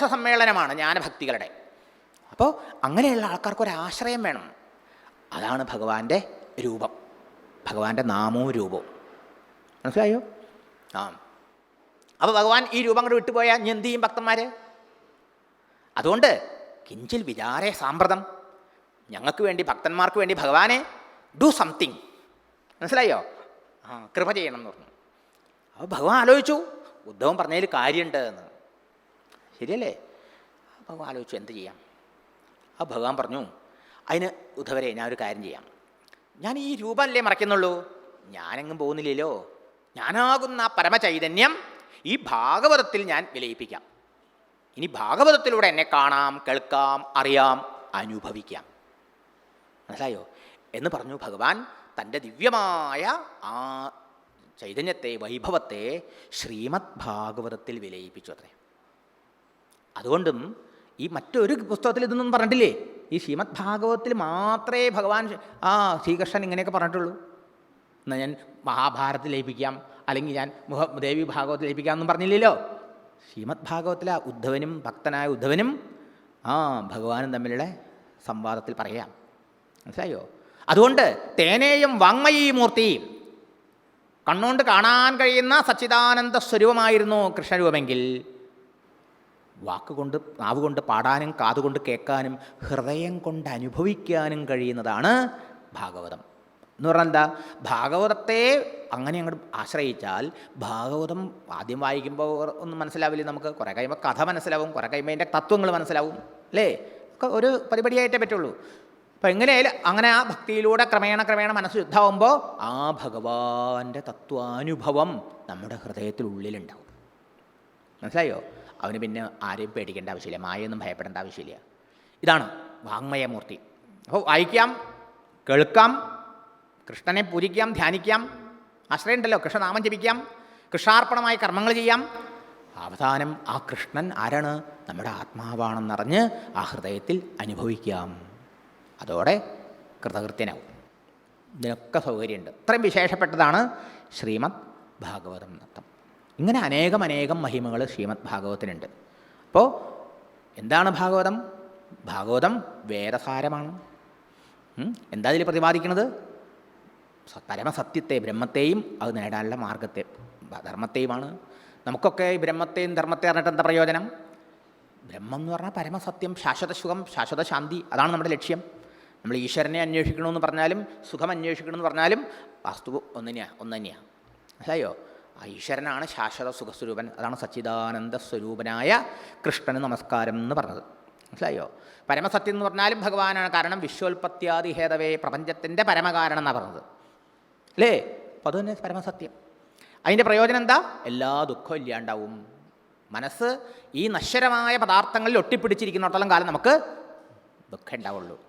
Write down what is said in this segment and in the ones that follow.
പഞ്ചരഥ സമ്മേളനമാണ് ജ്ഞാനഭക്തികളുടെ. അപ്പോൾ അങ്ങനെയുള്ള ആൾക്കാർക്ക് ഒരു ആശ്രയം വേണം. അതാണ് ഭഗവാന്റെ രൂപം. ഭഗവാന്റെ നാമവും രൂപവും. മനസ്സിലായോ? ആ. അപ്പോൾ ഭഗവാൻ ഈ രൂപം കൂടെ വിട്ടുപോയാൽ ഇനി എന്ത് ചെയ്യും ഭക്തന്മാർ അതുകൊണ്ട് കിഞ്ചിൽ വിചാരേ സാമ്പ്രതം. ഞങ്ങൾക്ക് വേണ്ടി ഭക്തന്മാർക്ക് വേണ്ടി ഭഗവാനെ ഡു സംതിങ്. മനസ്സിലായോ? ആ കൃപ ചെയ്യണം എന്ന് പറഞ്ഞു. അപ്പോൾ ഭഗവാൻ ആലോചിച്ചു ഉദ്ധവൻ പറഞ്ഞതിൽ കാര്യമുണ്ട് എന്ന്. ശരിയല്ലേ? അപ്പോൾ ആലോചിച്ചു എന്ത് ചെയ്യാം? ആ ഭഗവാൻ പറഞ്ഞു അതിന് ഞാൻ ഒരു കാര്യം ചെയ്യാം. ഞാൻ ഈ രൂപമല്ലേ മറയ്ക്കുന്നുള്ളൂ? ഞാനെങ്ങും പോകുന്നില്ലല്ലോ. ഞാനാകുന്ന ആ പരമചൈതന്യം ഈ ഭാഗവതത്തിൽ ഞാൻ വിലയിപ്പിക്കാം. ഇനി ഭാഗവതത്തിലൂടെ എന്നെ കാണാം കേൾക്കാം അറിയാം അനുഭവിക്കാം. മനസ്സിലായോ? എന്ന് പറഞ്ഞു ഭഗവാൻ തന്റെ ദിവ്യമായ ആ ചൈതന്യത്തെ വൈഭവത്തെ ശ്രീമദ് ഭാഗവതത്തിൽ വിലയിപ്പിച്ചു അത്രേ. അതുകൊണ്ടും ഈ മറ്റൊരു പുസ്തകത്തിൽ ഇതൊന്നും പറഞ്ഞിട്ടില്ലേ? ഈ ശ്രീമദ് ഭാഗവതത്തിൽ മാത്രമേ ഭഗവാൻ ആ ശ്രീകൃഷ്ണൻ ഇങ്ങനെയൊക്കെ പറഞ്ഞിട്ടുള്ളൂ. എന്നാൽ ഞാൻ മഹാഭാരതത്തിൽ ലയിപ്പിക്കാം അല്ലെങ്കിൽ ഞാൻ ദേവി ഭാഗവത്തിൽ ലയിപ്പിക്കാം എന്നും പറഞ്ഞില്ലല്ലോ. ശ്രീമദ് ഭാഗവത്തിലെ ഉദ്ധവനും ഭക്തനായ ഉദ്ധവനും ആ ഭഗവാനും തമ്മിലുള്ള സംവാദത്തിൽ പറയാം. മനസ്സിലായോ? അതുകൊണ്ട് തേനേയും വാങ്മയീ മൂർത്തി കണ്ണുകൊണ്ട് കാണാൻ കഴിയുന്ന സച്ചിദാനന്ദ സ്വരൂപമായിരുന്നു കൃഷ്ണരൂപമെങ്കിൽ വാക്കുകൊണ്ട് നാവ് കൊണ്ട് പാടാനും കാതുകൊണ്ട് കേൾക്കാനും ഹൃദയം കൊണ്ട് അനുഭവിക്കാനും കഴിയുന്നതാണ് ഭാഗവതം. എന്ന് പറഞ്ഞാൽ എന്താ? ഭാഗവതത്തെ അങ്ങനെ അങ്ങോട്ട് ആശ്രയിച്ചാൽ ഭാഗവതം ആദ്യം വായിക്കുമ്പോൾ ഒന്നും മനസ്സിലാവില്ല. നമുക്ക് കുറേ കഴിയുമ്പോൾ കഥ മനസ്സിലാവും കുറേ കഴിയുമ്പോൾ അതിന്റെ തത്വങ്ങൾ മനസ്സിലാവും അല്ലേ? ഒക്കെ ഒരു പരിപാടിയായിട്ടേ പറ്റുള്ളൂ. അപ്പം എങ്ങനെയായാലും അങ്ങനെ ആ ഭക്തിയിലൂടെ ക്രമേണ ക്രമേണ മനസ്സ് യുദ്ധമാകുമ്പോൾ ആ ഭഗവാന്റെ തത്വാനുഭവം നമ്മുടെ ഹൃദയത്തിനുള്ളിലുണ്ടാവും. മനസ്സിലായോ? അവന് പിന്നെ ആരെയും പേടിക്കേണ്ട ആവശ്യമില്ല. മായൊന്നും ഭയപ്പെടേണ്ട ആവശ്യമില്ല. ഇതാണ് വാങ്മയമൂർത്തി. അപ്പോൾ വായിക്കാം കേൾക്കാം കൃഷ്ണനെ പൂജിക്കാം ധ്യാനിക്കാം ആശ്രയമുണ്ടല്ലോ കൃഷ്ണനാമം ജപിക്കാം കൃഷ്ണാർപ്പണമായ കർമ്മങ്ങൾ ചെയ്യാം. അവസാനം ആ കൃഷ്ണൻ ആരാണ്? നമ്മുടെ ആത്മാവാണെന്നറിഞ്ഞ് ആ ഹൃദയത്തിൽ അനുഭവിക്കാം. അതോടെ കൃതകൃത്യനാവും. ഇതിനൊക്കെ സൗകര്യമുണ്ട്. ഇത്രയും വിശേഷപ്പെട്ടതാണ് ശ്രീമദ് ഭാഗവതം നൃത്തം. ഇങ്ങനെ അനേകം അനേകം മഹിമകൾ ശ്രീമദ് ഭാഗവതത്തിനുണ്ട്. അപ്പോൾ എന്താണ് ഭാഗവതം? ഭാഗവതം വേദസാരമാണ്. എന്താ ഇതിൽ പ്രതിപാദിക്കുന്നത് പരമസത്യത്തെ ബ്രഹ്മത്തെയും അത് നേടാനുള്ള മാർഗത്തെ ധർമ്മത്തെയുമാണ്. നമുക്കൊക്കെ ഈ ബ്രഹ്മത്തെയും ധർമ്മത്തെ അറിഞ്ഞിട്ട് എന്താ പ്രയോജനം? ബ്രഹ്മം എന്ന് പറഞ്ഞാൽ പരമസത്യം ശാശ്വത സുഖം ശാശ്വത ശാന്തി അതാണ് നമ്മുടെ ലക്ഷ്യം. നമ്മൾ ഈശ്വരനെ അന്വേഷിക്കണമെന്ന് പറഞ്ഞാലും സുഖം അന്വേഷിക്കണമെന്ന് പറഞ്ഞാലും വസ്തു ഒന്ന് തന്നെയാണ് ഒന്ന് തന്നെയാണ് മനസ്സിലായോ? ആ ഈശ്വരനാണ് ശാശ്വത സുഖസ്വരൂപൻ. അതാണ് സച്ചിദാനന്ദ സ്വരൂപനായ കൃഷ്ണന് നമസ്കാരം എന്ന് പറഞ്ഞത്. മനസ്സിലായോ? പരമസത്യം എന്ന് പറഞ്ഞാലും ഭഗവാനാണ്. കാരണം വിശ്വോൽപത്യാദി ഹേതവേ പ്രപഞ്ചത്തിന്റെ പരമകാരണം എന്നാണ് പറഞ്ഞത്. അല്ലേ? അപ്പോൾ അതുതന്നെ പരമസത്യം. അതിന്റെ പ്രയോജനം എന്താ? എല്ലാ ദുഃഖവും ഇല്ലാണ്ടാവും. മനസ്സ് ഈ നശ്വരമായ പദാർത്ഥങ്ങളിൽ ഒട്ടിപ്പിടിച്ചിരിക്കുന്നിടത്തോളം കാലം നമുക്ക് ദുഃഖം ഉണ്ടാവുള്ളൂ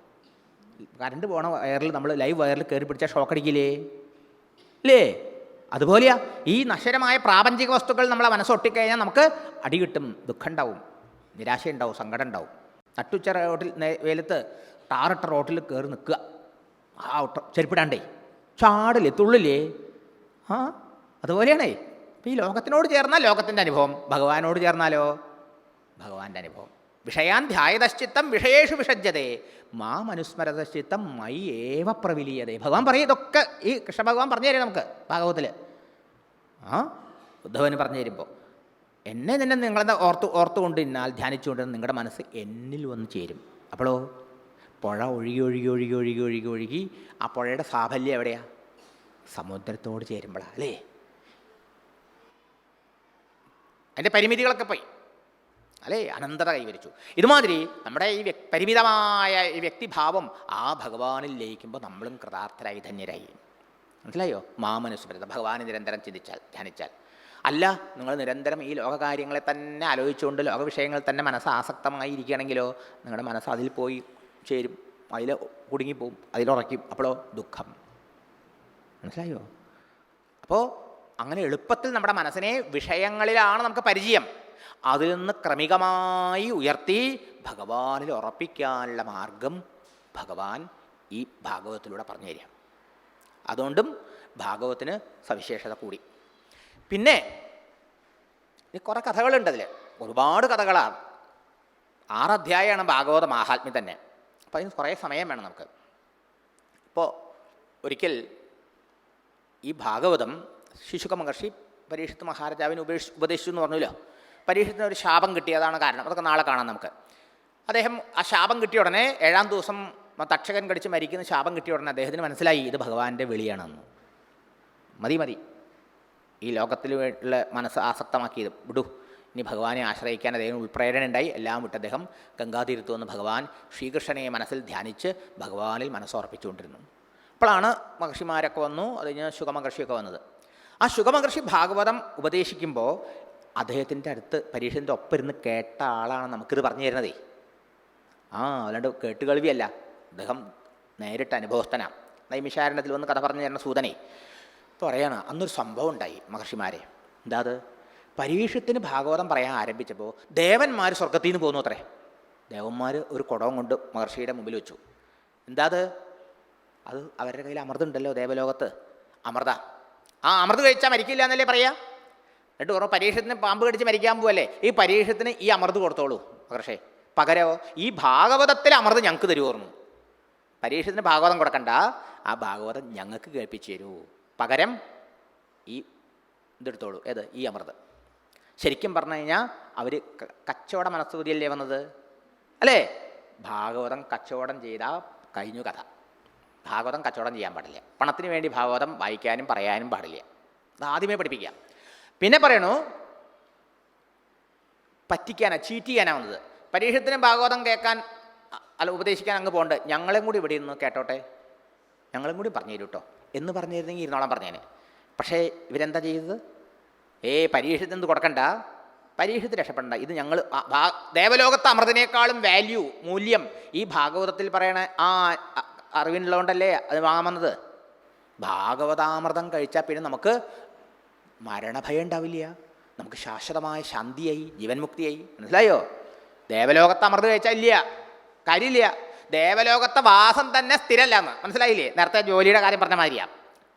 കറണ്ട് പോണ വയറിൽ നമ്മൾ ലൈവ് വയറിൽ കയറി പിടിച്ചാൽ ഷോക്കടിക്കില്ലേ ഇല്ലേ? അതുപോലെയാ ഈ നശ്വരമായ പ്രാപഞ്ചിക വസ്തുക്കൾ നമ്മളെ മനസ്സൊട്ടിക്കഴിഞ്ഞാൽ നമുക്ക് അടി കിട്ടും ദുഃഖം ഉണ്ടാവും നിരാശയുണ്ടാവും സങ്കടം ഉണ്ടാവും നട്ടുച്ച റോട്ടിൽ വെയിലത്ത് ടാറിട്ട റോട്ടിൽ കയറി നിൽക്കുക. ആ ചെരുപ്പിടാണ്ടേ. ചാടില്ലേ തുള്ളില്ലേ? ആ അതുപോലെയാണേ. അപ്പോൾ ഈ ലോകത്തിനോട് ചേർന്നാൽ ലോകത്തിന്റെ അനുഭവം. ഭഗവാനോട് ചേർന്നാലോ? ഭഗവാന്റെ അനുഭവം. വിഷയാൻ ധ്യായതശ്ചിത്തം വിഷയേഷു വിഷജ്യതേ മാം അനുസ്മരതശ്ചിത്തം മൈ ഏവ പ്രവിലീയതേ. ഭഗവാൻ പറയും ഇതൊക്കെ ഈ കൃഷ്ണ ഭഗവാൻ പറഞ്ഞു തരും നമുക്ക് ഭാഗവത്തിൽ ആ? ഉദ്ധവന് പറഞ്ഞു തരുമ്പോൾ എന്നെ തന്നെ നിങ്ങളെന്താ ഓർത്ത് ഓർത്തുകൊണ്ട് ഇന്നാൽ ധ്യാനിച്ചുകൊണ്ട് നിങ്ങളുടെ മനസ്സ് എന്നിൽ വന്ന് ചേരും. അപ്പോഴോ പുഴ ഒഴുകി ഒഴുകി ഒഴുകി ഒഴുകി ഒഴുകി ഒഴുകി ആ പുഴയുടെ സാഫല്യം എവിടെയാ? സമുദ്രത്തോട് ചേരുമ്പോഴാണ് അല്ലേ? അതിന്റെ പരിമിതികളൊക്കെ പോയി. അല്ലേ? അനന്തത കൈവരിച്ചു. ഇതുമാതിരി നമ്മുടെ ഈ പരിമിതമായ ഈ വ്യക്തിഭാവം ആ ഭഗവാനിൽ ലയിക്കുമ്പോൾ നമ്മളും കൃതാർത്ഥരായി ധന്യരായി. മനസ്സിലായോ? മാമനുസ്മൃത. ഭഗവാനെ നിരന്തരം ചിന്തിച്ചാൽ ധ്യാനിച്ചാൽ. അല്ല നിങ്ങൾ നിരന്തരം ഈ ലോകകാര്യങ്ങളെ തന്നെ ആലോചിച്ചുകൊണ്ട് ലോകവിഷയങ്ങളിൽ തന്നെ മനസ്സ് ആസക്തമായി ഇരിക്കുകയാണെങ്കിലോ നിങ്ങളുടെ മനസ്സ് അതിൽ പോയി ചേരും. അതിൽ കുടുങ്ങിപ്പോവും. അതിലുറയ്ക്കും അപ്പോഴോ ദുഃഖം. മനസ്സിലായോ? അപ്പോൾ അങ്ങനെ എളുപ്പത്തിൽ നമ്മുടെ മനസ്സിനെ വിഷയങ്ങളിലാണ് നമുക്ക് പരിചയം. അതിൽ നിന്ന് ക്രമികമായി ഉയർത്തി ഭഗവാനിൽ ഉറപ്പിക്കാനുള്ള മാർഗം ഭഗവാൻ ഈ ഭാഗവതത്തിലൂടെ പറഞ്ഞു തരിക. അതുകൊണ്ടും ഭാഗവത്തിന് സവിശേഷത കൂടി. പിന്നെ കുറേ കഥകളുണ്ട് അതിൽ ഒരുപാട് കഥകളാണ് ആറധ്യായമാണ് ഭാഗവത മാഹാത്മ്യം തന്നെ. അപ്പോൾ അതിന് കുറേ സമയം വേണം നമുക്ക്. ഇപ്പോൾ ഒരിക്കൽ ഈ ഭാഗവതം ശിശുക മഹർഷി പരീക്ഷത്ത് മഹാരാജാവിന് ഉപേക്ഷ ഉപദേശിച്ചു എന്ന് പറഞ്ഞല്ലോ. പരീക്ഷത്തിന് ഒരു ശാപം കിട്ടിയതാണ് കാരണം. അതൊക്കെ നാളെ കാണാം നമുക്ക്. അദ്ദേഹം ആ ശാപം കിട്ടിയ ഉടനെ ഏഴാം ദിവസം തക്ഷകൻ കടിച്ച് മരിക്കുന്ന ശാപം കിട്ടിയ ഉടനെ അദ്ദേഹത്തിന് മനസ്സിലായി ഇത് ഭഗവാന്റെ വിളിയാണെന്ന്. മതി മതി. ഈ ലോകത്തിൽ ഉള്ള മനസ്സ് ആസക്തമാക്കിയത്. വിടു. ഇനി ഭഗവാനെ ആശ്രയിക്കാൻ അദ്ദേഹം ഉൾപ്രേരണ ഉണ്ടായി എല്ലാം വിട്ട് അദ്ദേഹം ഗംഗാതീരത്ത് വന്ന് ഭഗവാൻ ശ്രീകൃഷ്ണനെ മനസ്സിൽ ധ്യാനിച്ച് ഭഗവാനിൽ മനസ്സുറപ്പിച്ചുകൊണ്ടിരുന്നു അപ്പോഴാണ് മഹർഷിമാരൊക്കെ വന്നു. അത് കഴിഞ്ഞ് ശുഗമഹർഷിയൊക്കെ വന്നത്. ആ ശുഗമഹർഷി ഭാഗവതം ഉപദേശിക്കുമ്പോൾ അദ്ദേഹത്തിന്റെ അടുത്ത് പരീക്ഷന്റെ ഒപ്പം ഇരുന്ന് കേട്ട ആളാണ് നമുക്കിത് പറഞ്ഞു തരുന്നതേ. ആ അല്ലാണ്ട് കേട്ടുകേൾവിയല്ല അദ്ദേഹം നേരിട്ട് അനുഭവസ്ഥനാണ് നൈമിഷാരണത്തിൽ വന്ന് കഥ പറഞ്ഞു തരുന്ന സൂതനെ. പറയാണ് അന്നൊരു സംഭവം ഉണ്ടായി മഹർഷിമാരെ. എന്താ അത്? പരീക്ഷത്തിന് ഭാഗവതം പറയാൻ ആരംഭിച്ചപ്പോൾ ദേവന്മാർ സ്വർഗത്തിൽ നിന്ന് പോകുന്നു അത്രേ. ദേവന്മാർ ഒരു കുടവും കൊണ്ട് മഹർഷിയുടെ മുമ്പിൽ വെച്ചു. എന്താ അത്? അത് അവരുടെ കയ്യിൽ അമൃതുണ്ടല്ലോ ദേവലോകത്ത്. അമൃത. ആ അമൃത് കഴിച്ചാൽ മരിക്കില്ല എന്നല്ലേ പറയാ? എന്നിട്ട് പറഞ്ഞു പരീക്ഷത്തിന് പാമ്പ് കടിച്ച് മരിക്കാൻ പോവല്ലേ? ഈ പരീക്ഷത്തിന് ഈ അമൃത് കൊടുത്തോളൂ പക്ഷേ പകരമോ ഈ ഭാഗവതത്തിലെ അമൃത് ഞങ്ങൾക്ക് തരുമായിരുന്നു പരീക്ഷത്തിന് ഭാഗവതം കൊടുക്കണ്ട. ആ ഭാഗവതം ഞങ്ങൾക്ക് കേൾപ്പിച്ചു തരൂ. പകരം ഈ ഇതെടുത്തോളൂ. ഏത്? ഈ അമൃത്. ശരിക്കും പറഞ്ഞു കഴിഞ്ഞാൽ അവർ കച്ചവട മനസ്സുതിയല്ലേ വന്നത്? അല്ലേ? ഭാഗവതം കച്ചവടം ചെയ്താൽ കഴിഞ്ഞു കഥ. ഭാഗവതം കച്ചവടം ചെയ്യാൻ പാടില്ല. പണത്തിന് വേണ്ടി ഭാഗവതം വായിക്കാനും പറയാനും പാടില്ല. അത് ആദ്യമേ പഠിപ്പിക്കുക പിന്നെ പറയണു പറ്റിക്കാനാ ചീറ്റ് ചെയ്യാനാ വന്നത്. പരീക്ഷത്തിന് ഭാഗവതം കേൾക്കാൻ അല്ല ഉപദേശിക്കാൻ അങ്ങ് പോകണ്ട. ഞങ്ങളെയും കൂടി ഇവിടെ ഇരുന്ന് കേട്ടോട്ടെ? ഞങ്ങളും കൂടി പറഞ്ഞു തരൂ കേട്ടോ എന്ന് പറഞ്ഞിരുന്നെങ്കിൽ ഇരുന്നോളം പറഞ്ഞേനെ. പക്ഷേ ഇവരെന്താ ചെയ്തത്? ഏ പരീക്ഷത്തിന് എന്ത് കൊടുക്കണ്ട? പരീക്ഷത്തിൽ രക്ഷപ്പെടണ്ട. ഇത് ഞങ്ങൾ ദേവലോകത്തെ അമൃതിനേക്കാളും വാല്യൂ മൂല്യം ഈ ഭാഗവതത്തിൽ പറയണ ആ അറിവിനുള്ളതുകൊണ്ടല്ലേ അത് വാങ്ങാമെന്നത് ഭാഗവതാമൃതം കഴിച്ചാൽ പിന്നെ നമുക്ക് മരണഭയം ഉണ്ടാവില്ല നമുക്ക് ശാശ്വതമായ ശാന്തിയായി ജീവൻ മുക്തിയായി മനസ്സിലായോ? ദേവലോകത്തെ അമൃത് ഇല്ല. കാര്യമില്ല. ദേവലോകത്തെ വാസം തന്നെ സ്ഥിരമല്ല എന്ന്. മനസ്സിലായില്ലേ? നേരത്തെ ജോലിയുടെ കാര്യം പറഞ്ഞ മാതിരിയാ.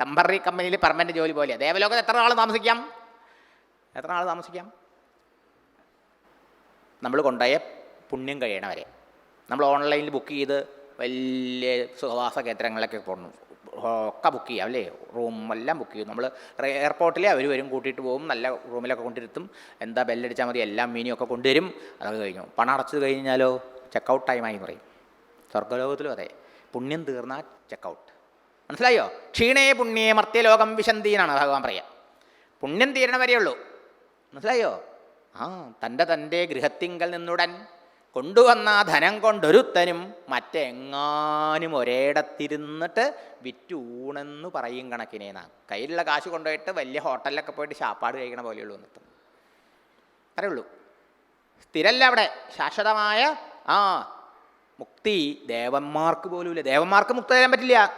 ടെമ്പററി കമ്പനിയിൽ പെർമനന്റ് ജോലി പോലെയാണ് ദേവലോകത്ത് എത്ര നാൾ താമസിക്കാം? എത്ര നാൾ താമസിക്കാം? നമ്മൾ കൊണ്ടുപോയ പുണ്യം കഴിയണവരെ. നമ്മൾ ഓൺലൈനിൽ ബുക്ക് ചെയ്ത് വലിയ സുഖവാസ കേന്ദ്രങ്ങളിലൊക്കെ പോകണം ഒക്കെ ബുക്ക് ചെയ്യാം അല്ലേ? റൂം എല്ലാം ബുക്ക് ചെയ്യും. നമ്മൾ എയർപോർട്ടിലെ അവർ വരും കൂട്ടിയിട്ട് പോകും. നല്ല റൂമിലൊക്കെ കൊണ്ടിരുത്തും. എന്താ ബെല്ലടിച്ചാൽ മതി എല്ലാം മീനിയൊക്കെ കൊണ്ടുവരും. അതൊക്കെ കഴിഞ്ഞു. പണം അടച്ചു കഴിഞ്ഞാലോ? ചെക്കൗട്ട് ടൈമായി എന്ന് പറയും. സ്വർഗലോകത്തിലും അതെ. പുണ്യം തീർന്നാൽ ചെക്കൗട്ട് മനസ്സിലായോ? ക്ഷീണേ പുണ്യേ മർത്യലോകം വിശന്തീനാണ് ഭഗവാൻ പറയുക. പുണ്യം തീരണ വരെയുള്ളൂ. മനസ്സിലായോ? ആ തന്റെ തന്റെ ഗൃഹത്തിങ്കൽ നിന്നുടൻ കൊണ്ടുവന്ന ആ ധനം കൊണ്ടൊരുത്തനും മറ്റെങ്ങാനും ഒരേടത്തിരുന്നിട്ട് വിറ്റൂണെന്ന് പറയും കണക്കിനെ നാം കയ്യിലുള്ള കാശ് കൊണ്ടുപോയിട്ട് വലിയ ഹോട്ടലിലൊക്കെ പോയിട്ട് ഷാപ്പാട് കഴിക്കണ പോലെയുള്ളൂ എന്നിട്ട്. അറിയുള്ളൂ സ്ഥിരല്ല അവിടെ. ശാശ്വതമായ ആ മുക്തി ദേവന്മാർക്ക് പോലുമില്ല. ദേവന്മാർക്ക് മുക്തി തരാൻ പറ്റില്ല.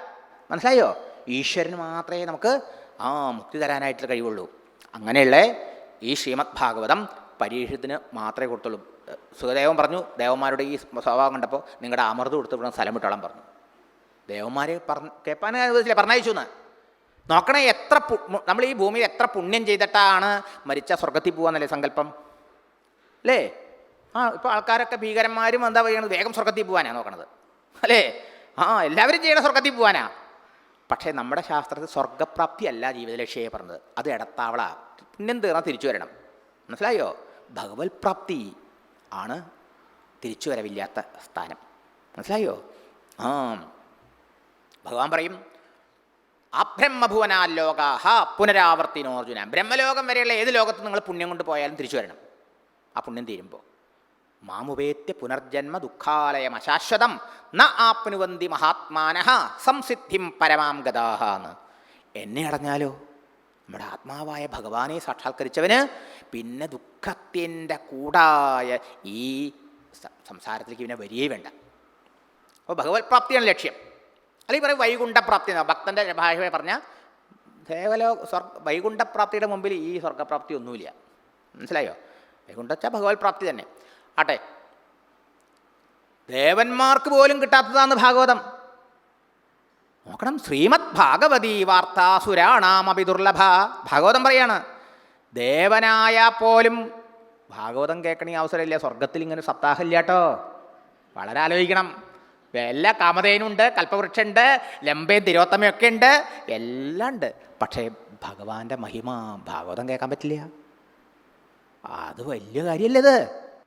മനസ്സിലായോ? ഈശ്വരന് മാത്രമേ നമുക്ക് ആ മുക്തി തരാനായിട്ട് കഴിവുള്ളൂ. അങ്ങനെയുള്ള ഈ ശ്രീമദ് ഭാഗവതം പരീക്ഷത്തിന് മാത്രമേ കൊടുത്തുള്ളൂ. സുഖദേവൻ പറഞ്ഞു ദേവന്മാരുടെ ഈ സ്വഭാവം കണ്ടപ്പോൾ നിങ്ങളുടെ അമൃത് കൊടുത്ത് ഇവിടെ സ്ഥലം വിട്ടോളം പറഞ്ഞു. ദേവന്മാരെ പറഞ്ഞ് കേൾപ്പാൻ അനുവദിച്ചില്ല പറഞ്ഞയച്ചു എന്ന്. നോക്കണേ എത്ര നമ്മൾ ഈ ഭൂമിയിൽ എത്ര പുണ്യം ചെയ്തിട്ടാണ് മരിച്ച സ്വർഗത്തിൽ പോകാന്നല്ലേ സങ്കല്പം? അല്ലേ? ആ ഇപ്പോൾ ആൾക്കാരൊക്കെ ഭീകരന്മാരും എന്താ പറയുന്നത് വേഗം സ്വർഗത്തിൽ പോകാനാണ് നോക്കണത്. അല്ലേ? ആ എല്ലാവരും ചെയ്യണ സ്വർഗത്തിൽ പോകാനാ പക്ഷേ നമ്മുടെ ശാസ്ത്രത്തിൽ സ്വർഗപ്രാപ്തി അല്ല ജീവിത പറഞ്ഞത്. അത് ഇടത്താവള പുണ്യം തീർന്നാൽ തിരിച്ചു വരണം. മനസ്സിലായോ? ഭഗവത് പ്രാപ്തി ആണ് തിരിച്ചുവരവില്ലാത്ത സ്ഥാനം. മനസ്സിലായോ? ആ. ഭഗവാൻ പറയും അബ്രഹ്മഭുവനാലോകാഹ പുനരാവർത്തിനോർജുന ബ്രഹ്മലോകം വരെയുള്ള ഏത് ലോകത്ത് നിങ്ങൾ പുണ്യം കൊണ്ട് പോയാലും തിരിച്ചു വരണം. ആ പുണ്യം തീരുമ്പോൾ മാമുപേത്യ പുനർജന്മ ദുഃഖാലയം അശാശ്വതം. ന ആപ്നുവന്തി മഹാത്മാന. സംസിദ്ധിം പരമാം ഗതാഹ എന്നെ അടഞ്ഞാലോ? നമ്മുടെ ആത്മാവായ ഭഗവാനെ സാക്ഷാത്കരിച്ചവന് പിന്നെ ദുഃഖത്തിന്റെ കൂടായ ഈ സംസാരത്തിലേക്ക് പിന്നെ വരികയേ വേണ്ട. അപ്പോൾ ഭഗവത് പ്രാപ്തിയാണ് ലക്ഷ്യം. അല്ലെങ്കിൽ പറയും വൈകുണ്ഠപ്രാപ്തി എന്നാണ് ഭക്തന്റെ ഭാഷയെ പറഞ്ഞാൽ ദേവലോ സ്വർഗ വൈകുണ്ഠപ്രാപ്തിയുടെ മുമ്പിൽ ഈ സ്വർഗപ്രാപ്തി ഒന്നുമില്ല. മനസ്സിലായോ? വൈകുണ്ഠച്ച ഭഗവത് പ്രാപ്തി തന്നെ. ആട്ടെ. ദേവന്മാർക്ക് പോലും കിട്ടാത്തതാണ് ഭാഗവതം. നോക്കണം. ശ്രീമദ് ഭാഗവതി വാർത്താസുരാണാമപി ദുർലഭ. ഭാഗവതം പറയാണ്. ദേവനായ പോലും ഭാഗവതം കേൾക്കണ അവസരമില്ല. സ്വർഗത്തിൽ ഇങ്ങനെ സപ്താഹമില്ല കേട്ടോ വളരെ ആലോചിക്കണം എല്ലാ കാമതേനുണ്ട് കൽപ്പവൃക്ഷമുണ്ട് ലംബയും തിരോത്തമയൊക്കെ ഉണ്ട്. എല്ലാം ഉണ്ട്. പക്ഷേ ഭഗവാന്റെ മഹിമ ഭാഗവതം കേൾക്കാൻ പറ്റില്ല. അത് വലിയ കാര്യമല്ലേ ഇത്.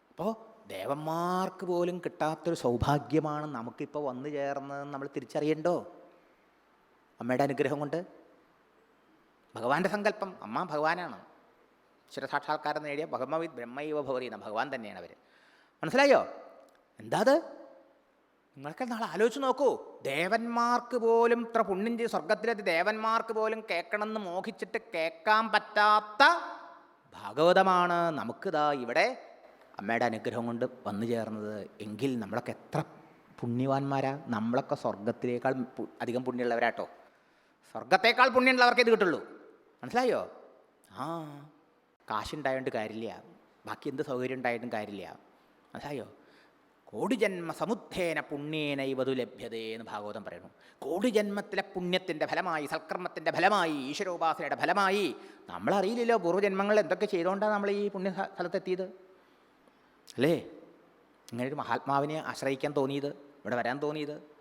അപ്പോൾ ദേവന്മാർക്ക് പോലും കിട്ടാത്തൊരു സൗഭാഗ്യമാണ് നമുക്കിപ്പോൾ വന്നു ചേർന്നതെന്ന് നമ്മൾ തിരിച്ചറിയണ്ടോ? അമ്മയുടെ അനുഗ്രഹം കൊണ്ട് ഭഗവാന്റെ സങ്കല്പം അമ്മ ഭഗവാനാണ്. ചിരസാക്ഷാത്കാരം നേടിയ ഭഗമവി ബ്രഹ്മൈവ ഭവതി എന്ന ഭഗവാൻ തന്നെയാണ് അവർ മനസ്സിലായോ? എന്താ അത്? നിങ്ങൾക്ക് നാളെ ആലോചിച്ച് നോക്കൂ. ദേവന്മാർക്ക് പോലും ഇത്ര പുണ്യം ചെയ്ത് സ്വർഗത്തിലെത്തി ദേവന്മാർക്ക് പോലും കേൾക്കണമെന്ന് മോഹിച്ചിട്ട് കേൾക്കാൻ പറ്റാത്ത ഭാഗവതമാണ് നമുക്കിതാ ഇവിടെ അമ്മയുടെ അനുഗ്രഹം കൊണ്ട് വന്നു ചേർന്നത്. എങ്കിൽ നമ്മളൊക്കെ എത്ര പുണ്യവാന്മാരാ. നമ്മളൊക്കെ സ്വർഗത്തിലേക്കാൾ അധികം പുണ്യമുള്ളവരാട്ടോ. സ്വർഗത്തേക്കാൾ പുണ്യമുള്ളവർക്കേ ഇത് കിട്ടുള്ളൂ. മനസ്സിലായോ? ആ കാശുണ്ടായോണ്ട് കാര്യമില്ല. ബാക്കി എന്ത് സൗകര്യം ഉണ്ടായിട്ടും കാര്യമില്ല. മനസ്സിലായോ? കോടി ജന്മ സമുദ്ധേന പുണ്യേന ഇവതു ലഭ്യതേ എന്ന് ഭാഗവതം പറയുന്നു. കോടി ജന്മത്തിലെ പുണ്യത്തിന്റെ ഫലമായി സൽക്കർമ്മത്തിന്റെ ഫലമായി ഈശ്വരോപാസനയുടെ ഫലമായി നമ്മളറിയില്ലല്ലോ പൂർവജന്മങ്ങൾ എന്തൊക്കെ ചെയ്തുകൊണ്ടാണ് നമ്മൾ ഈ പുണ്യ സ്ഥലത്തെത്തിയത്. അല്ലേ? ഇങ്ങനെ ഒരു മഹാത്മാവിനെ ആശ്രയിക്കാൻ തോന്നിയത് ഇവിടെ വരാൻ തോന്നിയത്.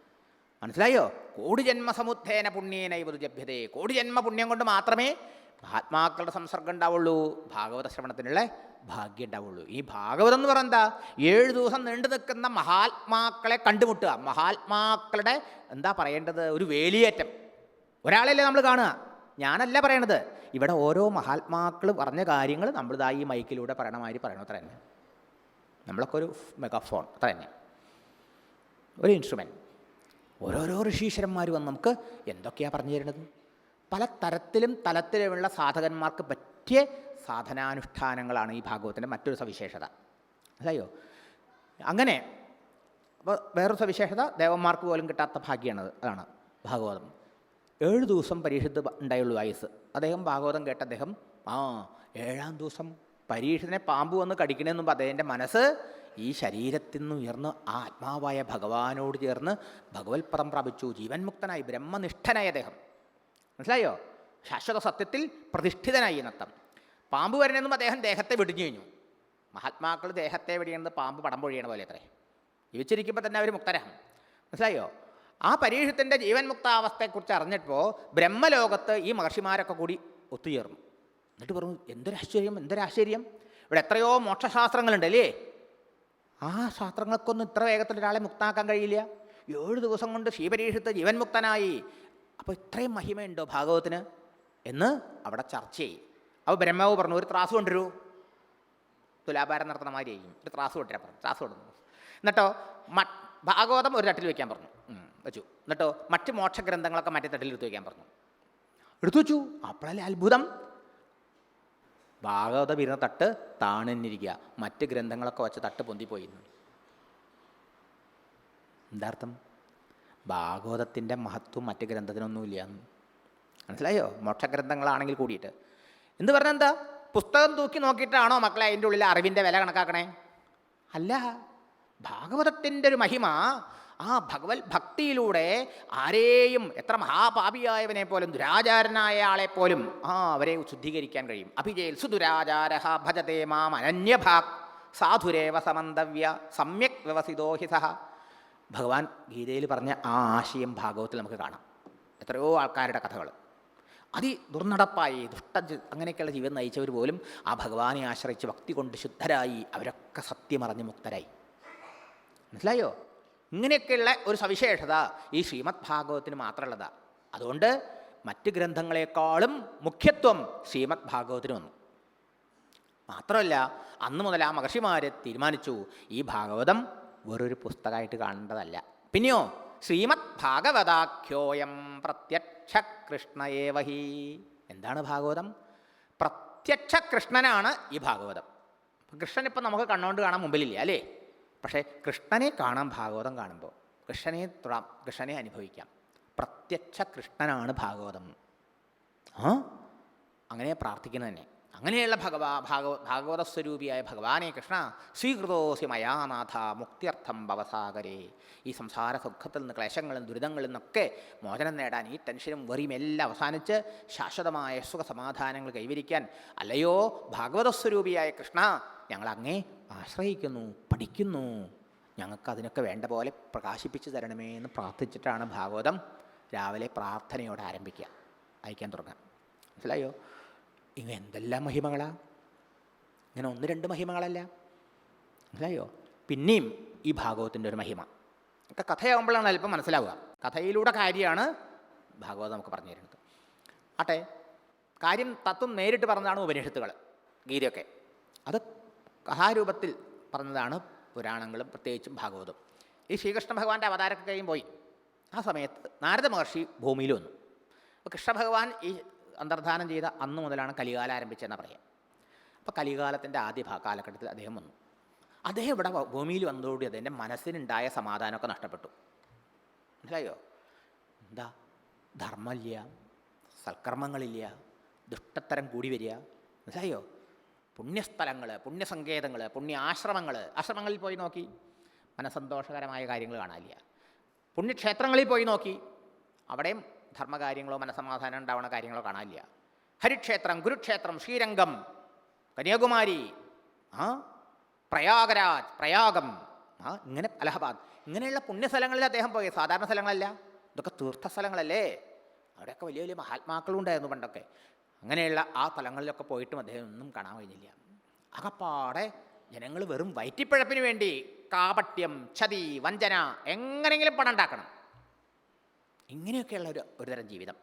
മനസ്സിലായോ? കോടി ജന്മ സമുദ്ധേന പുണ്യേന ഇവതു ജഭ്യതേ കോടി ജന്മ പുണ്യം കൊണ്ട് മാത്രമേ മഹാത്മാക്കളുടെ സംസർഗം ഉണ്ടാവുള്ളൂ ഭാഗവത ശ്രവണത്തിനുള്ള ഭാഗ്യം ഉണ്ടാവുള്ളൂ. ഈ ഭാഗവതം എന്ന് പറയുന്നത് എന്താ? ഏഴ് ദിവസം നീണ്ടു നിൽക്കുന്ന മഹാത്മാക്കളെ കണ്ടുമുട്ടുക. മഹാത്മാക്കളുടെ എന്താ പറയേണ്ടത്? ഒരു വേലിയേറ്റം. ഒരാളല്ലേ നമ്മൾ കാണുക. ഞാനല്ല പറയണത്. ഇവിടെ ഓരോ മഹാത്മാക്കൾ പറഞ്ഞ കാര്യങ്ങൾ നമ്മളിതാ ഈ മൈക്കിലൂടെ പറയണ മാതിരി പറയണ. അത്ര തന്നെ. നമ്മളൊക്കെ ഒരു മെഗാഫോൺ. അത്ര തന്നെ. ഒരു ഇൻസ്ട്രുമെന്റ് ഓരോരോ ഋഷീശ്വരന്മാർ വന്ന് നമുക്ക് എന്തൊക്കെയാണ് പറഞ്ഞു തരുന്നത്? പല തരത്തിലും തലത്തിലുമുള്ള സാധകന്മാർക്ക് പറ്റിയ സാധനാനുഷ്ഠാനങ്ങളാണ് ഈ ഭാഗവത്തിന്റെ മറ്റൊരു സവിശേഷത. അല്ലയോ? അങ്ങനെ അപ്പോൾ വേറൊരു സവിശേഷത ദേവന്മാർക്ക് പോലും കിട്ടാത്ത ഭാഗ്യമാണ് അതാണ് ഭാഗവതം. ഏഴ് ദിവസം പരീക്ഷത്ത് ഉണ്ടായുള്ളൂ വയസ്സ് അദ്ദേഹം ഭാഗവതം കേട്ട അദ്ദേഹം ആ ഏഴാം ദിവസം പരീക്ഷത്തിനെ പാമ്പ് വന്ന് കടിക്കണമെന്ന് മുമ്പ് അദ്ദേഹത്തിന്റെ മനസ്സ് ഈ ശരീരത്തിൽ നിന്ന് ഉയർന്ന് ആ ആത്മാവായ ഭഗവാനോട് ചേർന്ന് ഭഗവത് പദം പ്രാപിച്ചു. ജീവൻ മുക്തനായി ബ്രഹ്മനിഷ്ഠനായ അദ്ദേഹം. മനസ്സിലായോ? ശാശ്വത സത്യത്തിൽ പ്രതിഷ്ഠിതനായി എന്നർത്ഥം. പാമ്പ് വരണമെന്നും അദ്ദേഹം ദേഹത്തെ വെടിഞ്ഞു കഴിഞ്ഞു. മഹാത്മാക്കൾ ദേഹത്തെ വെടിയുന്നത് പാമ്പ് പടം പൊഴിയണ പോലെ അത്രേ. ജീവിച്ചിരിക്കുമ്പോൾ തന്നെ അവർ മുക്തരാണ്. മനസ്സിലായോ? ആ പരീക്ഷത്തിന്റെ ജീവൻ മുക്താവസ്ഥയെക്കുറിച്ച് അറിഞ്ഞപ്പോൾ ബ്രഹ്മലോകത്ത് ഈ മഹർഷിമാരൊക്കെ കൂടി ഒത്തുചേർന്നു. എന്നിട്ട് പറഞ്ഞു എന്തൊരാശ്ചര്യം എന്തൊരാശ്ചര്യം ഇവിടെ എത്രയോ മോക്ഷശാസ്ത്രങ്ങളുണ്ട് അല്ലേ? ആ ശാസ്ത്രങ്ങൾക്കൊന്നും ഇത്ര വേഗത്തിൽ ഒരാളെ മുക്താക്കാൻ കഴിയില്ല. ഏഴ് ദിവസം കൊണ്ട് ശ്രീപരീക്ഷത്ത് ജീവൻ മുക്തനായി അപ്പോൾ ഇത്രയും മഹിമയുണ്ടോ ഭാഗവത്തിന് എന്ന് അവിടെ ചർച്ച ചെയ്യും. അപ്പോൾ ബ്രഹ്മാവ് പറഞ്ഞു ഒരു ത്രാസ് കൊണ്ടുവരൂ. തുലാഭാരം നടത്തുന്ന മാതിരി ആയിരിക്കും ഒരു ത്രാസ് കൊണ്ടുവരാൻ പറഞ്ഞു. ത്രാസ് കൊണ്ടുവന്നു. എന്നിട്ടോ മ ഭാഗവതം ഒരു തട്ടിൽ വയ്ക്കാൻ പറഞ്ഞു. വെച്ചു. എന്നിട്ടോ മറ്റ് മോക്ഷഗ്രന്ഥങ്ങളൊക്കെ മറ്റേ തട്ടിൽ എടുത്ത് വയ്ക്കാൻ പറഞ്ഞു. എടുത്തു വെച്ചു. അപ്പോഴല്ലേ അത്ഭുതം. ഭാഗവതം വിരുന്ന തട്ട് താണിരിക്കുക മറ്റ് ഗ്രന്ഥങ്ങളൊക്കെ വച്ച് തട്ട് പൊന്തിപ്പോയി എന്താർത്ഥം? ഭാഗവതത്തിന്റെ മഹത്വം മറ്റ് ഗ്രന്ഥത്തിനൊന്നുമില്ല എന്ന് മനസ്സിലായോ? മോക്ഷഗ്രന്ഥങ്ങളാണെങ്കിൽ കൂടിയിട്ട്. എന്ത് പറഞ്ഞാൽ എന്താ? പുസ്തകം തൂക്കി നോക്കിയിട്ടാണോ മക്കളെ അതിന്റെ ഉള്ളിൽ അറിവിന്റെ വില കണക്കാക്കണേ? അല്ല. ഭാഗവതത്തിന്റെ ഒരു മഹിമ ആ ഭഗവത് ഭക്തിയിലൂടെ ആരെയും എത്ര മഹാപാപിയായവനെ പോലും ദുരാചാരനായ ആളെ പോലും ആ അവരെ ശുദ്ധീകരിക്കാൻ കഴിയും. അഭിജയിൽ സുദുരാചാര ഭജതേ മാം അനന്യഭാക് സാധുരേവ സമന്തവ്യ സമ്യക് വ്യവസിതോ ഹി സഹ. ഭഗവാൻ ഗീതയിൽ പറഞ്ഞ ആ ആശയം ഭാഗവത്തിൽ നമുക്ക് കാണാം. എത്രയോ ആൾക്കാരുടെ കഥകൾ. അതി ദുർനടപ്പായി ദുഷ്ട അങ്ങനെയൊക്കെയുള്ള ജീവൻ നയിച്ചവർ പോലും ആ ഭഗവാനെ ആശ്രയിച്ച് ഭക്തി കൊണ്ട് ശുദ്ധരായി അവരൊക്കെ സത്യമറിഞ്ഞ് മുക്തരായി. മനസ്സിലായോ? ഇങ്ങനെയൊക്കെയുള്ള ഒരു സവിശേഷത ഈ ശ്രീമദ് ഭാഗവതത്തിന് മാത്രമുള്ളതാണ് അതുകൊണ്ട് മറ്റ് ഗ്രന്ഥങ്ങളെക്കാളും മുഖ്യത്വം ശ്രീമദ് ഭാഗവതത്തിന് വന്നു. മാത്രമല്ല അന്ന് മുതൽ ആ മഹർഷിമാർ തീരുമാനിച്ചു ഈ ഭാഗവതം വേറൊരു പുസ്തകമായിട്ട് കാണേണ്ടതല്ല. പിന്നെയോ ശ്രീമദ് ഭാഗവതാഖ്യോയം പ്രത്യക്ഷ കൃഷ്ണയേവഹി എന്താണ് ഭാഗവതം? പ്രത്യക്ഷ കൃഷ്ണനാണ് ഈ ഭാഗവതം. കൃഷ്ണൻ ഇപ്പം നമുക്ക് കണ്ണുകൊണ്ട് കാണാൻ മുമ്പിലില്ല അല്ലേ? പക്ഷേ കൃഷ്ണനെ കാണാം ഭാഗവതം കാണുമ്പോൾ കൃഷ്ണനെ തൊടാം കൃഷ്ണനെ അനുഭവിക്കാം. പ്രത്യക്ഷ കൃഷ്ണനാണ് ഭാഗവതം. ആ? അങ്ങനെ പ്രാർത്ഥിക്കുന്നത് തന്നെ. അങ്ങനെയുള്ള ഭഗവാ ഭാഗവ ഭാഗവത സ്വരൂപിയായ ഭഗവാനെ കൃഷ്ണ സ്വീകൃതോസി മയാനാഥ മുക്തിയർത്ഥം ഭവസാഗരേ. ഈ സംസാര സുഖത്തിൽ നിന്ന് ക്ലേശങ്ങളും ദുരിതങ്ങളിൽ നിന്നൊക്കെ മോചനം നേടാൻ ഈ ടെൻഷനും വെറിയും എല്ലാം അവസാനിച്ച് ശാശ്വതമായ സുഖസമാധാനങ്ങൾ കൈവരിക്കാൻ അല്ലയോ ഭാഗവത സ്വരൂപിയായ കൃഷ്ണ ഞങ്ങൾ അങ്ങേ ആശ്രയിക്കുന്നു പഠിക്കുന്നു. ഞങ്ങൾക്ക് അതിനൊക്കെ വേണ്ട പോലെ പ്രകാശിപ്പിച്ചു തരണമേ എന്ന് പ്രാർത്ഥിച്ചിട്ടാണ് ഭാഗവതം രാവിലെ പ്രാർത്ഥനയോടെ ആരംഭിക്കുക. അയക്കാൻ തുടങ്ങാം. മനസ്സിലായോ? ഇങ്ങനെ എന്തെല്ലാം മഹിമകളാ? ഇങ്ങനെ ഒന്ന് രണ്ട് മഹിമകളല്ല. മനസ്സിലായോ? പിന്നെയും ഈ ഭാഗവത്തിന്റെ ഒരു മഹിമ. ഒക്കെ കഥയാകുമ്പോഴാണ് അല്പം മനസ്സിലാവുക. കഥയിലൂടെ കാര്യമാണ് ഭാഗവതം നമുക്ക് പറഞ്ഞു തരുന്നത്. ആട്ടെ കാര്യം തത്വം നേരിട്ട് പറഞ്ഞതാണ് ഉപനിഷത്തുകൾ ഗീതയൊക്കെ. അത് കഥാരൂപത്തിൽ പറഞ്ഞതാണ് പുരാണങ്ങളും പ്രത്യേകിച്ചും ഭാഗവതം. ഈ ശ്രീകൃഷ്ണ ഭഗവാന്റെ അവതാരമൊക്കെ കഴിയും പോയി ആ സമയത്ത് നാരദ മഹർഷി ഭൂമിയിൽ വന്നു. അപ്പോൾ കൃഷ്ണ ഭഗവാൻ ഈ അന്തർധാനം ചെയ്ത അന്ന് മുതലാണ് കലികാലം ആരംഭിച്ചതെന്ന് പറയാം. അപ്പോൾ കലികാലത്തിന്റെ ആദ്യ കാലഘട്ടത്തിൽ അദ്ദേഹം വന്നു. അദ്ദേഹം ഇവിടെ ഭൂമിയിൽ വന്നതോടുകൂടി അതിന്റെ മനസ്സിനുണ്ടായ സമാധാനമൊക്കെ നഷ്ടപ്പെട്ടു. മനസ്സിലായോ? എന്താ? ധർമ്മമില്ല സൽക്കർമ്മങ്ങളില്ല ദുഷ്ടത്തരം കൂടി വരിക. മനസ്സിലായോ? പുണ്യസ്ഥലങ്ങൾ പുണ്യസങ്കേതങ്ങൾ പുണ്യ ആശ്രമങ്ങൾ ആശ്രമങ്ങളിൽ പോയി നോക്കി. മനസ്സന്തോഷകരമായ കാര്യങ്ങൾ കാണാനില്ല. പുണ്യക്ഷേത്രങ്ങളിൽ പോയി നോക്കി. അവിടെയും ധർമ്മകാര്യങ്ങളോ മനസമാധാനം ഉണ്ടാവുന്ന കാര്യങ്ങളോ കാണാനില്ല. ഹരിക്ഷേത്രം ഗുരുക്ഷേത്രം ശ്രീരംഗം കന്യാകുമാരി ആ പ്രയാഗരാജ് പ്രയാഗം ആ ഇങ്ങനെ അലഹബാദ്. ഇങ്ങനെയുള്ള പുണ്യസ്ഥലങ്ങളിൽ അദ്ദേഹം പോയി. സാധാരണ സ്ഥലങ്ങളല്ല. ഇതൊക്കെ തീർത്ഥസ്ഥലങ്ങളല്ലേ? അവിടെയൊക്കെ വലിയ വലിയ മഹാത്മാക്കളും ഉണ്ടായിരുന്നു പണ്ടൊക്കെ. അങ്ങനെയുള്ള ആ സ്ഥലങ്ങളിലൊക്കെ പോയിട്ടും അദ്ദേഹം ഒന്നും കാണാൻ കഴിഞ്ഞില്ല. അകപ്പാടെ ജനങ്ങൾ വെറും വയറ്റിപ്പഴപ്പിന് വേണ്ടി കാപട്യം ചതി വഞ്ചന എങ്ങനെയെങ്കിലും പണം ഉണ്ടാക്കണം. ഇങ്ങനെയൊക്കെയുള്ള ഒരു ഒരുതരം ജീവിതം.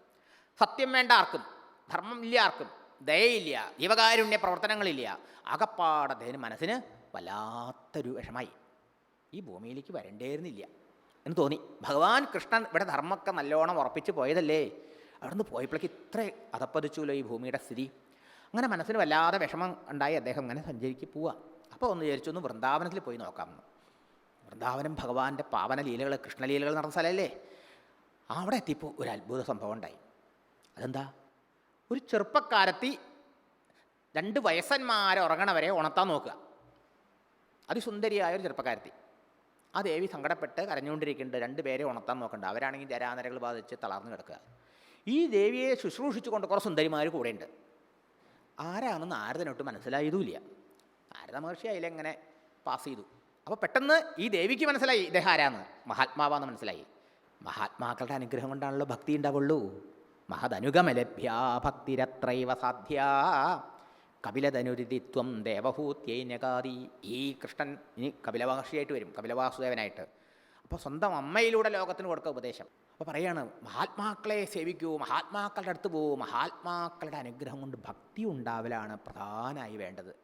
സത്യം വേണ്ട ആർക്കും ധർമ്മം ഇല്ല ആർക്കും ദയയില്ല ജീവകാരുണ്യ പ്രവർത്തനങ്ങളില്ല. അകപ്പാട് അദ്ദേഹത്തിന് മനസ്സിന് വല്ലാത്തൊരു വിഷമായി. ഈ ഭൂമിയിലേക്ക് വരണ്ടേരുന്നില്ല എന്ന് തോന്നി. ഭഗവാൻ കൃഷ്ണൻ ഇവിടെ ധർമ്മമൊക്കെ നല്ലോണം ഉറപ്പിച്ച് പോയതല്ലേ? അവിടുന്ന് പോയപ്പോഴേക്ക് ഇത്ര അതപ്പതിച്ചുല്ലോ ഈ ഭൂമിയുടെ സ്ഥിതി. അങ്ങനെ മനസ്സിന് വല്ലാതെ വിഷമം ഉണ്ടായി അദ്ദേഹം അങ്ങനെ സഞ്ചരിക്ക് പോവുക അപ്പോൾ ഒന്ന് വിചാരിച്ചു ഒന്ന് വൃന്ദാവനത്തിൽ പോയി നോക്കാമെന്ന് വൃന്ദാവനം ഭഗവാന്റെ പാവന ലീലകൾ കൃഷ്ണലീലകൾ നടന്ന സ്ഥലമല്ലേ? അവിടെ എത്തിയപ്പോൾ ഒരു അത്ഭുത സംഭവം ഉണ്ടായി. അതെന്താ? ഒരു ചെറുപ്പക്കാരത്തി രണ്ട് വയസ്സന്മാരെ ഉറങ്ങണവരെ ഉണർത്താൻ നോക്കുക. അതിസുന്ദരിയായ ഒരു ചെറുപ്പക്കാരത്തി. ആ ദേവി സങ്കടപ്പെട്ട് കരഞ്ഞുകൊണ്ടിരിക്കുന്നുണ്ട്. രണ്ട് പേരെ ഉണർത്താൻ നോക്കണ്ട. അവരാണെങ്കിൽ ജരാനരകൾ ബാധിച്ച് തളർന്നു കിടക്കുക. ഈ ദേവിയെ ശുശ്രൂഷിച്ചുകൊണ്ട് കുറേ സുന്ദരിമാർ കൂടെയുണ്ട്. ആരാണെന്ന് ആരതനൊട്ട് മനസ്സിലായതുമില്ല. ആരത മഹർഷി അതിലെങ്ങനെ പാസ് ചെയ്തു? അപ്പോൾ പെട്ടെന്ന് ഈ ദേവിക്ക് മനസ്സിലായി ഇദ്ദേഹം ആരാന്ന്. മഹാത്മാവാന്ന് മനസ്സിലായി. മഹാത്മാക്കളുടെ അനുഗ്രഹം കൊണ്ടാണല്ലോ ഭക്തി ഉണ്ടാവുള്ളൂ. മഹദനുഗമലഭ്യ ഭക്തിരത്രൈവ സാധ്യ. കപിലതനുരിതിത്വം ദേവഭൂത്യൈനകാതി ഈ കൃഷ്ണൻ ഇനി കപിലമഹർഷിയായിട്ട് വരും കപിലവാസുദേവനായിട്ട്. അപ്പോൾ സ്വന്തം അമ്മയിലൂടെ ലോകത്തിന് കൊടുക്കുക ഉപദേശം. അപ്പോൾ പറയാണ് മഹാത്മാക്കളെ സേവിക്കൂ മഹാത്മാക്കളുടെ അടുത്ത് പോകൂ മഹാത്മാക്കളുടെ അനുഗ്രഹം കൊണ്ട് ഭക്തി ഉണ്ടാവലാണ് പ്രധാനമായി വേണ്ടത്.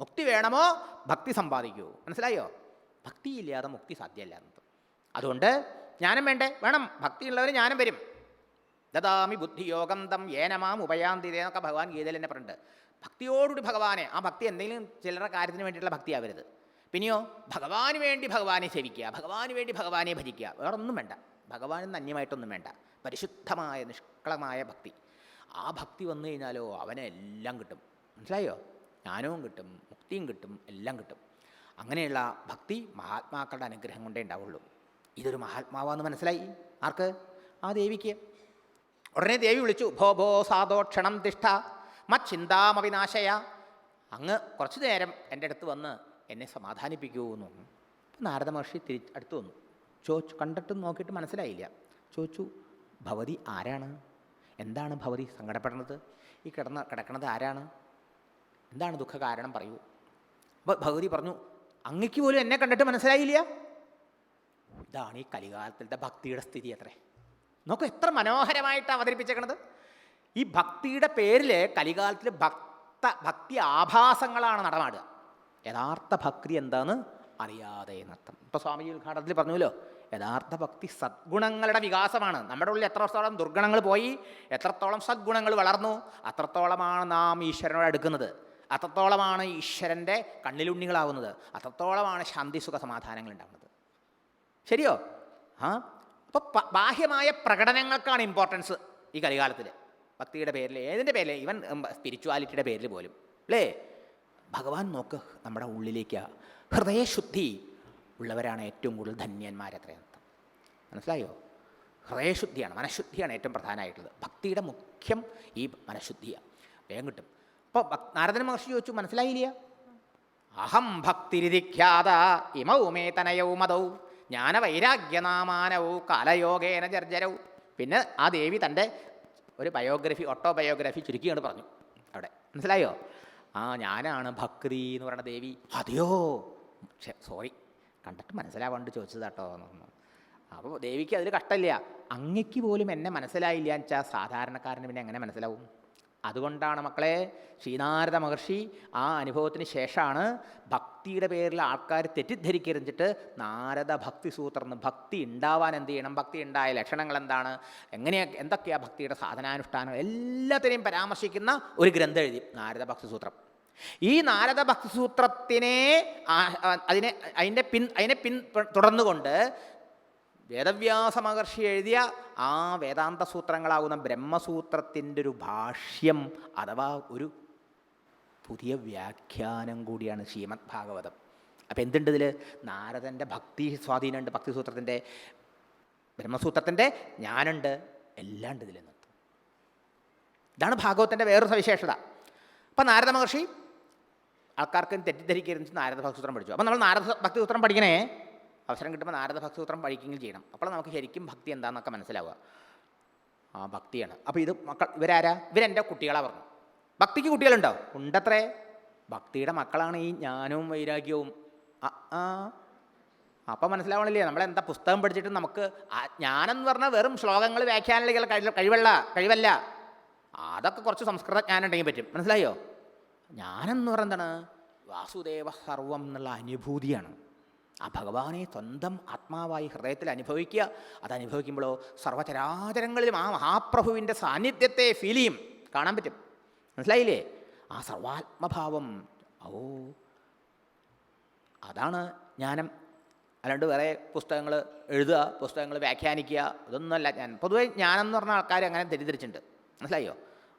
മുക്തി വേണമോ? ഭക്തി സമ്പാദിക്കൂ. മനസ്സിലായോ? ഭക്തിയില്ലാതെ മുക്തി സാധ്യമല്ല എന്നത്. അതുകൊണ്ട് ജ്ഞാനം വേണ്ടേ? വേണം. ഭക്തിയുള്ളവർ ജ്ഞാനം വരും. ദദാമി ബുദ്ധിയോഗം തം ഏനമാം ഉപയാന്തിതേ എന്നൊക്കെ ഭഗവാൻ ഗീതയിൽ തന്നെ പറഞ്ഞിട്ടുണ്ട്. ഭക്തിയോടുകൂടി ഭഗവാനെ ആ ഭക്തി എന്തെങ്കിലും ചിലരുടെ കാര്യത്തിന് വേണ്ടിയിട്ടുള്ള ഭക്തിയാവരുത്. പിന്നെയോ ഭഗവാന് വേണ്ടി ഭഗവാനെ സേവിക്കുക ഭഗവാന് വേണ്ടി ഭഗവാനെ ഭജിക്കുക. വേറൊന്നും വേണ്ട. ഭഗവാനും അന്യമായിട്ടൊന്നും വേണ്ട. പരിശുദ്ധമായ നിഷ്കളമായ ഭക്തി. ആ ഭക്തി വന്നു കഴിഞ്ഞാലോ അവനെ എല്ലാം കിട്ടും. മനസ്സിലായോ? ജ്ഞാനവും കിട്ടും മുക്തിയും കിട്ടും എല്ലാം കിട്ടും. അങ്ങനെയുള്ള ഭക്തി മഹാത്മാക്കളുടെ അനുഗ്രഹം കൊണ്ടേ ഉണ്ടാവുള്ളൂ. ഇതൊരു മഹാത്മാവാന്ന് മനസ്സിലായി? ആർക്ക്? ആ ദേവിക്ക്. ഉടനെ ദേവി വിളിച്ചു ഭോ ഭോ സാധോ ക്ഷണം തിഷ്ഠ മച്ചിന്താമവിനാശയ. അങ്ങ് കുറച്ചു നേരം എന്റെ അടുത്ത് വന്ന് എന്നെ സമാധാനിപ്പിക്കൂ എന്ന് നാരദ മഹർഷി തിരി അടുത്ത് വന്നു. ചോദിച്ചു കണ്ടിട്ട് നോക്കിയിട്ട് മനസ്സിലായില്ല. ചോദിച്ചു ഭവതി ആരാണ്? എന്താണ് ഭവതി സങ്കടപ്പെടുന്നത്? ഈ കിടന്ന കിടക്കണത് ആരാണ്? എന്താണ് ദുഃഖ കാരണം? പറയൂ. അപ്പോൾ ഭഗവതി പറഞ്ഞു അങ്ങയ്ക്ക് പോലും എന്നെ കണ്ടിട്ട് മനസ്സിലായില്ല? ഇതാണ് ഈ കലികാലത്തിലത്തെ ഭക്തിയുടെ സ്ഥിതി അത്രേ. നോക്കൂ എത്ര മനോഹരമായിട്ട് അവതരിപ്പിച്ചേക്കണത്. ഈ ഭക്തിയുടെ പേരിൽ കലികാലത്തിൽ ഭക്ത ഭക്തി ആഭാസങ്ങളാണ് നടമാടുക. യഥാർത്ഥ ഭക്തി എന്താണെന്ന് അറിയാതെ എന്നർത്ഥം. ഇപ്പോൾ സ്വാമി ഉദ്ഘാടനത്തിൽ പറഞ്ഞല്ലോ യഥാർത്ഥ ഭക്തി സദ്ഗുണങ്ങളുടെ വികാസമാണ്. നമ്മുടെ ഉള്ളിൽ എത്രത്തോളം ദുർഗുണങ്ങൾ പോയി എത്രത്തോളം സദ്ഗുണങ്ങൾ വളർന്നു അത്രത്തോളമാണ് നാം ഈശ്വരനോട് അടുക്കുന്നത്. അത്രത്തോളമാണ് ഈശ്വരന്റെ കണ്ണിലുണ്ണികളാവുന്നത്. അത്രത്തോളമാണ് ശാന്തി സുഖ സമാധാനങ്ങൾ ഉണ്ടാകുന്നത് ശരിയോ? ആ? അപ്പോൾ ബാഹ്യമായ പ്രകടനങ്ങൾക്കാണ് ഇമ്പോർട്ടൻസ് ഈ കലികാലത്തിൽ ഭക്തിയുടെ പേരിൽ ഏതിന്റെ പേരിൽ ഈവൻ സ്പിരിച്വാലിറ്റിയുടെ പേരിൽ പോലും. അല്ലേ? ഭഗവാൻ നോക്ക് നമ്മുടെ ഉള്ളിലേക്ക് ഹൃദയശുദ്ധി ഉള്ളവരാണ് ഏറ്റവും കൂടുതൽ ധന്യന്മാരത്രയും മനസ്സിലായോ? ഹൃദയശുദ്ധിയാണ് മനഃശുദ്ധിയാണ് ഏറ്റവും പ്രധാനമായിട്ടുള്ളത്. ഭക്തിയുടെ മുഖ്യം ഈ മനഃശുദ്ധിയാണ്. വേഗം കിട്ടും. അപ്പോൾ നാരദൻ മഹർഷി ചോദിച്ചു മനസ്സിലായില്ല? അഹം ഭക്തിരിധിഖ്യാത ഇമൗ മേ തനയൗ മതൗ ജ്ഞാനവൈരാഗ്യനാമാനവും കാലയോഗേന ജർജരൗ. പിന്നെ ആ ദേവി തന്റെ ഒരു ബയോഗ്രഫി ഓട്ടോ ബയോഗ്രഫി ചുരുക്കിയാണ് പറഞ്ഞു അവിടെ. മനസ്സിലായോ? ആ ഞാനാണ് ഭക്തി എന്ന് പറയുന്ന ദേവി. അതെയോ? സോറി. കണ്ടിട്ട് മനസ്സിലാവാണ്ട് ചോദിച്ചതാട്ടോ എന്ന് പറഞ്ഞു അപ്പോൾ ദേവിക്ക് അതിൽ കഷ്ടമില്ല. അങ്ങയ്ക്ക് പോലും എന്നെ മനസ്സിലായില്ല എന്ന് വെച്ചാൽ സാധാരണക്കാരന് പിന്നെ എങ്ങനെ മനസ്സിലാവും? അതുകൊണ്ടാണ് മക്കളെ ശ്രീനാരദ മഹർഷി ആ അനുഭവത്തിന് ശേഷമാണ് ഭക്തിയുടെ പേരിൽ ആൾക്കാർ തെറ്റിദ്ധരിക്കരുന്നിട്ട് നാരദ ഭക്തി സൂത്രം ഭക്തി ഉണ്ടാവാൻ എന്ത് ചെയ്യണം? ഭക്തി ഉണ്ടായ ലക്ഷണങ്ങൾ എന്താണ്? എങ്ങനെയാ എന്തൊക്കെയാണ് ഭക്തിയുടെ സാധനാനുഷ്ഠാനം എല്ലാത്തിനെയും പരാമർശിക്കുന്ന ഒരു ഗ്രന്ഥം എഴുതി നാരദ ഭക്തി സൂത്രം. ഈ നാരദ ഭക്തി സൂത്രത്തിനെ ആ- ആ- അതിനെ അതിന്റെ പിൻ അതിനെ പിൻ തുടർന്നുകൊണ്ട് വേദവ്യാസ മഹർഷി എഴുതിയ ആ വേദാന്ത സൂത്രങ്ങളാകുന്ന ബ്രഹ്മസൂത്രത്തിന്റെ ഒരു ഭാഷ്യം അഥവാ ഒരു പുതിയ വ്യാഖ്യാനം കൂടിയാണ് ശ്രീമദ് ഭാഗവതം അപ്പം എന്തുണ്ട് ഇതിൽ നാരദന്റെ ഭക്തി സ്വാധീനമുണ്ട് ഭക്തിസൂത്രത്തിന്റെ ബ്രഹ്മസൂത്രത്തിന്റെ ഞാനുണ്ട് എല്ലാം ഇതിൽ നിർത്തും ഇതാണ് ഭാഗവത്തിന്റെ വേറൊരു സവിശേഷത. അപ്പം നാരദ മഹർഷി ആൾക്കാർക്ക് തെറ്റിദ്ധരിക്കരുത് നാരദ ഭക്തസൂത്രം പഠിച്ചു. അപ്പോൾ നമ്മൾ നാരദ ഭക്തിസൂത്രം പഠിക്കണേ? അവസരം കിട്ടുമ്പോൾ നാരദ ഭക്തസൂത്രം പഠിക്കുകയും ചെയ്യണം. അപ്പോൾ നമുക്ക് ശരിക്കും ഭക്തി എന്താണെന്നൊക്കെ മനസ്സിലാവുക. ആ ഭക്തിയാണ്. അപ്പോൾ ഇത് മക്കൾ ഇവരാരാ? ഇവരെന്റെ കുട്ടികളാണ് പറഞ്ഞു. ഭക്തിക്ക് കുട്ടികളുണ്ടോ? ഉണ്ടത്രേ. ഭക്തിയുടെ മക്കളാണ് ഈ ജ്ഞാനവും വൈരാഗ്യവും. ആ ആ. അപ്പം മനസ്സിലാവണില്ലേ? നമ്മളെന്താ പുസ്തകം പഠിച്ചിട്ട് നമുക്ക് ആ ജ്ഞാനം എന്ന് പറഞ്ഞാൽ വെറും ശ്ലോകങ്ങൾ വ്യാഖ്യാനങ്ങൾ കഴിവുള്ള കഴിവല്ല. അതൊക്കെ കുറച്ച് സംസ്കൃത ജ്ഞാനം ഉണ്ടെങ്കിൽ പറ്റും. മനസ്സിലായോ? ജ്ഞാനം എന്ന് എന്താണ് വാസുദേവ സർവം എന്നുള്ള അനുഭൂതിയാണ്. ആ ഭഗവാനെ സ്വന്തം ആത്മാവായി ഹൃദയത്തിൽ അനുഭവിക്കുക. അത് അനുഭവിക്കുമ്പോഴോ സർവചരാചരങ്ങളിലും ആ മഹാപ്രഭുവിന്റെ സാന്നിധ്യത്തെ ഫീൽ ചെയ്യും. കാണാൻ പറ്റും. മനസ്സിലായില്ലേ? ആ സർവാത്മഭാവം. ഓ അതാണ് ജ്ഞാനം. അല്ലാണ്ട് വേറെ പുസ്തകങ്ങൾ എഴുതുക പുസ്തകങ്ങൾ വ്യാഖ്യാനിക്കുക ഇതൊന്നുമല്ല ഞാൻ. പൊതുവേ ജ്ഞാനം എന്ന് പറഞ്ഞ ആൾക്കാർ അങ്ങനെ തെറ്റിദ്ധരിച്ചിട്ടുണ്ട്. മനസ്സിലായോ?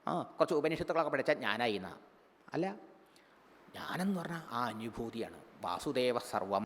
ആ കുറച്ച് ഉപനിഷത്തുകളൊക്കെ പഠിച്ചാൽ ജ്ഞാനായി എന്നാ. അല്ല. ജ്ഞാനം എന്ന് പറഞ്ഞാൽ ആ അനുഭൂതിയാണ്. വാസുദേവ സർവം.